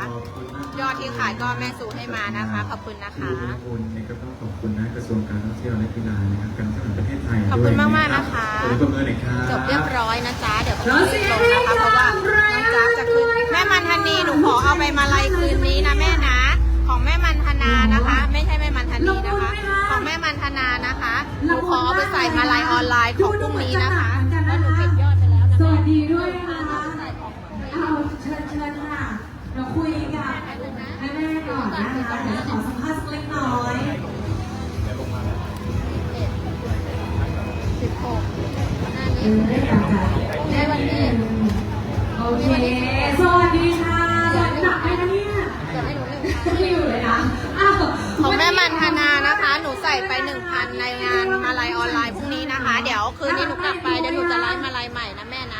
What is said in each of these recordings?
ขอบคุณมากยอดที่ขายก็แม่สูให้มานะคะ ขอบคุณนะคะ ขอบคุณเองก็ต้องขอบคุณนะกระทรวงการท่องเที่ยวและกีฬานะครับการท่องเที่ยวประเทศไทยขอบคุณด้วยมากๆนะคะขอบคุณมือหน่อยครับจบเรียบร้อยนะจ๊ะเดี๋ยวพรุ่งนี้ลงนะคะเพราะว่าน้องจ๊าจะคืนแม่มันธนีหนูขอเอาไปมาลัยคืนนี้นะแม่นะ ของแม่มันธนานะคะ ไม่ใช่แม่มันธนีนะคะ ของแม่มันธนานะคะหนูขอเอาไปใส่มาลัยออนไลน์ของพรุ่งนี้นะคะเพราะหนูปิดยอดไปแล้วนะสแม่วัสดีด้วยนะคะเอาเชิญเชิญค่ะ ราคุยกับแม่แม่ๆก่อนนะคะเดี๋ยวขอสัมภาษณ์สักเล็กน้อยสิบหกหน้าเออได้ค่ะได้วันนี้โอเคสวัสดีค่ะสวัสดีหนักไหมคะเนี่ยไม่อยู่เลยนะอ้าวของแม่มันธนานะคะ หนูใส่ไปหนึ่งพันในงานมาลัยออนไลน์พรุ่งนี้นะคะ เดี๋ยวคืนนี้หนูกลับไป เดี๋ยวหนูจะไลฟ์มาลัยใหม่นะแม่นะ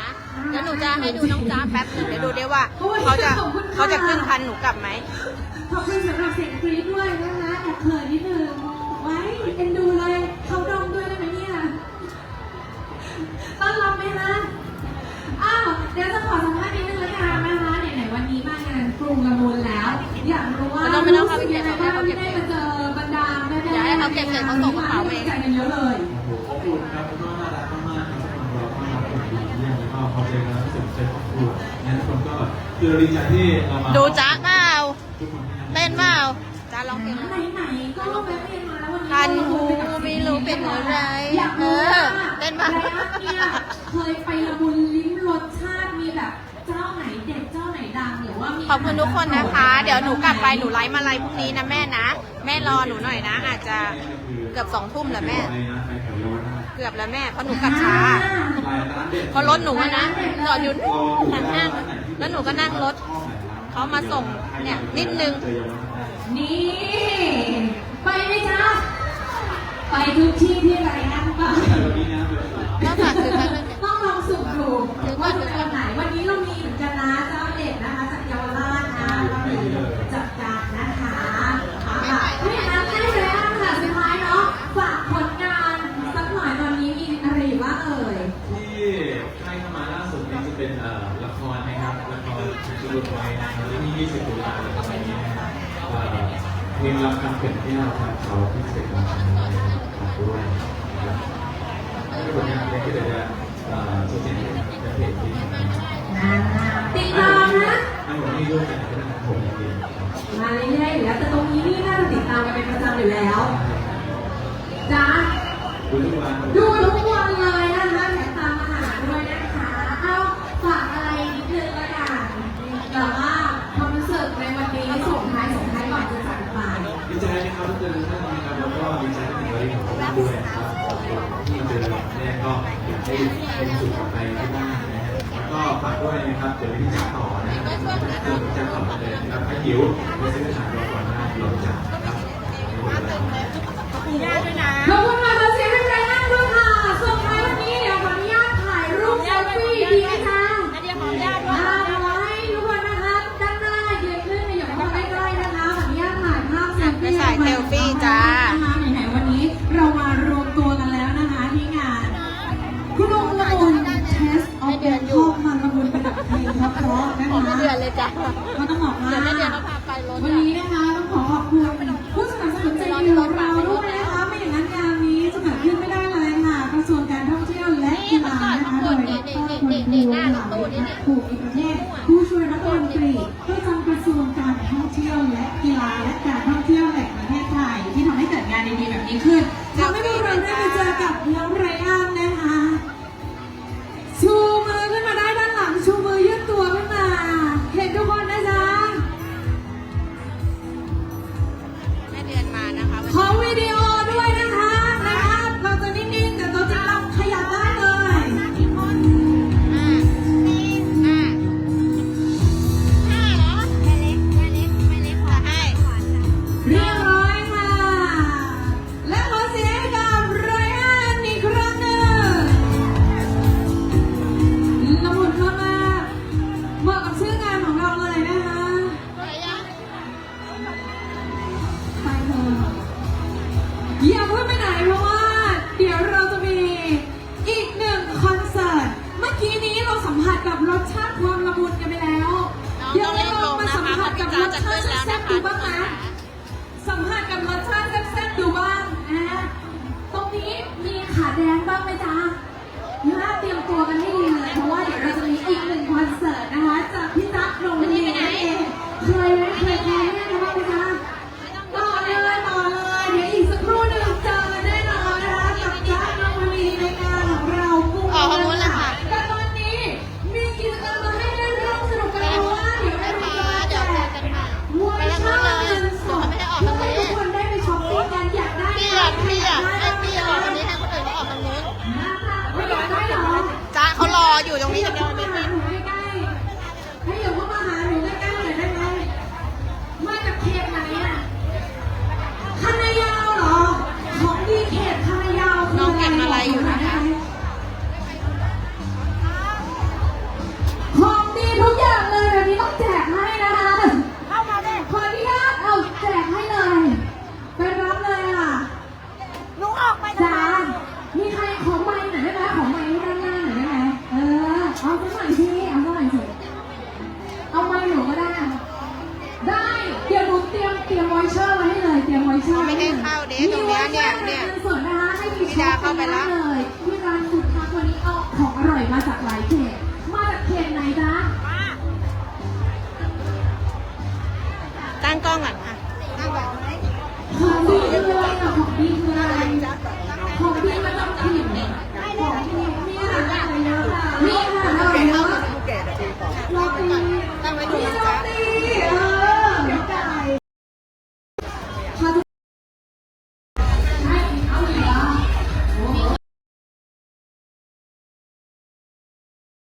เดี๋ยวหนูจะให้ดูน้องจ้าแป๊บหนึ่งเดี๋ยวดูได้ว่าเขาจะเขาจะขึ้นพันหนูกลับไหม ขอบคุณสำหรับเสียงกรี๊ดด้วยนะคะแอบเขินนิดนึงไว้เอ็นดูเลยเขาดองด้วยได้ไหมเนี่ยต้อนรับไหมคะอ้าวเดี๋ยวจะขอสัมภาษณ์นิดนึงแล้วกันนะคะไหนๆวันนี้มางานกรุงละมุนแล้ว อยากรู้ว่าไม่ต้องไม่ต้องเข้าไปเก็บรู้สึยังไงบ้างที่ได้มาเจอบรรดาแม่ๆเดี๋ยวให้เขาเก็บเสร็จเขาส่งกระเป๋าเอง ใจกันเยอะเลยโอ้โหขอบคุณครับแล้วก็น่ารักมา จอกันแล้วรู้สึกใจครอบครัวงั้นทุกคนก็คือเราดีใจที่เรามาดูจ้าเปล่าทุกคนที่เต้นเปล่าจ้าร้องเพลงไหมไหนๆก็แวะเวียนมาแล้ววันนี้คันหูไม่รู้เป็นอะไรอยากรู้ว่าเออเต้นมาแล้วเนี่ยเคยไปละมุนลิ้มรสชาติมีแบบเจ้าไหนเด็ดเจ้าไหนดังหรือว่ามีขอบคุณทุกคนนะคะ เดี๋ยวหนูกลับไปหนูไลฟ์มาลัยพรุ่งนี้นะแม่นะ แม่รอหนูหน่อยนะ อาจจะเกือบสองทุ่มแล้วแม่ ไปนะไป กือบแล้วแม่เพราะหนูกลับช้าหลายร้านเด็ดเพราะรถหนูอะนะจอดอยู่นู่นข้างหน้าแล้วหนูก็นั่งรถเขามาส่งเนี่ยนิดนึงเจอเยาวราชนี่ ไปไหมจ๊ะไปทุกที่ที่ไรนั่นปะ เพลงรำคำเขื่อนแก้วครับเขาที่เสร็จแล้วฝากด้วยนะครับแล้วก็ผลงานเพลงที่เดี๋ยวจะเอ่อโซเชียลมีเดียจะเพจที่นติดตามนะทั้งหมดที่ร่วมกันก็ได้ผมเองครับมาเรื่อยๆอยู่แล้วแต่ตรงนี้นี่น่าจะติดตามกันเป็นประจำอยู่แล้วจ้าดูทุกวันดูทุกวันเลยนะคะแถมตามอาหารด้วยนะคะ เอาฝากอะไรนิดนึงละกันแต่ว่าความรู้สึกในวันนี้ส่งท้ายส่งท้ายก่อนจะจากไป ดี ใจนะครับทุกคนท่านนะครับแล้วก็ดีใจที่เป็นวันของผมด้วยนะครับขอบคุณที่มาเจอเราแรกก็อยากให้เป็นสุขกลับไปที่บ้านนะฮะแล้วก็ฝากด้วยนะครับเดี๋ยวพี่จัดต่อนะครับเดี๋ยวพี่จัดต่อเลยนะครับถ้าหิวไปซื้ออาหารรอก่อนนะรอจัดนะครับขอบคุณย่าด้วยนะขอบคุณค่ะขอเสียงให้ใจนั่งด้วยค่ะส่งท้ายวันนี้เดี๋ยวขออนุญาตถ่ายรูปเซลฟี่ดี เดือนเลยจ้ะก็ต้องบอกว่า เดี๋ยวแม่เดือนเราพาไปรถวันนี้นะคะต้องขอขอบคุณผู้สนับสนุนใจดีของเราด้วยนะคะไม่อย่างนั้นงานนี้จะเกิดขึ้นไม่ได้เลยค่ะกระทรวงการท่องเที่ยวและกีฬานะคะโดยดรคนดูหลังถูกอีกประเทศผู้ช่วยรัฐมนตรีประจำกระทรวงการท่องเที่ยวและกีฬาและการท่องเที่ยวแห่งประเทศไทย ที่ทำให้เกิดงานดีๆแบบนี้ขึ้นทำให้พวกเราได้ไปเจอกับน้อง อยู่ตรงนี้ เขาไม่ให้เข้าเด้ตรงนี้เนี่ยเนี่ยสดนะคะให้มีช็เข้าไปแล้วเลยที่ร้านสุดทางวันนี้เอาของอร่อยมาจากหลายเขตมาจากเขตไหนจ๊ะตั้งกล้องก่อนค่ะตั้งกล้อง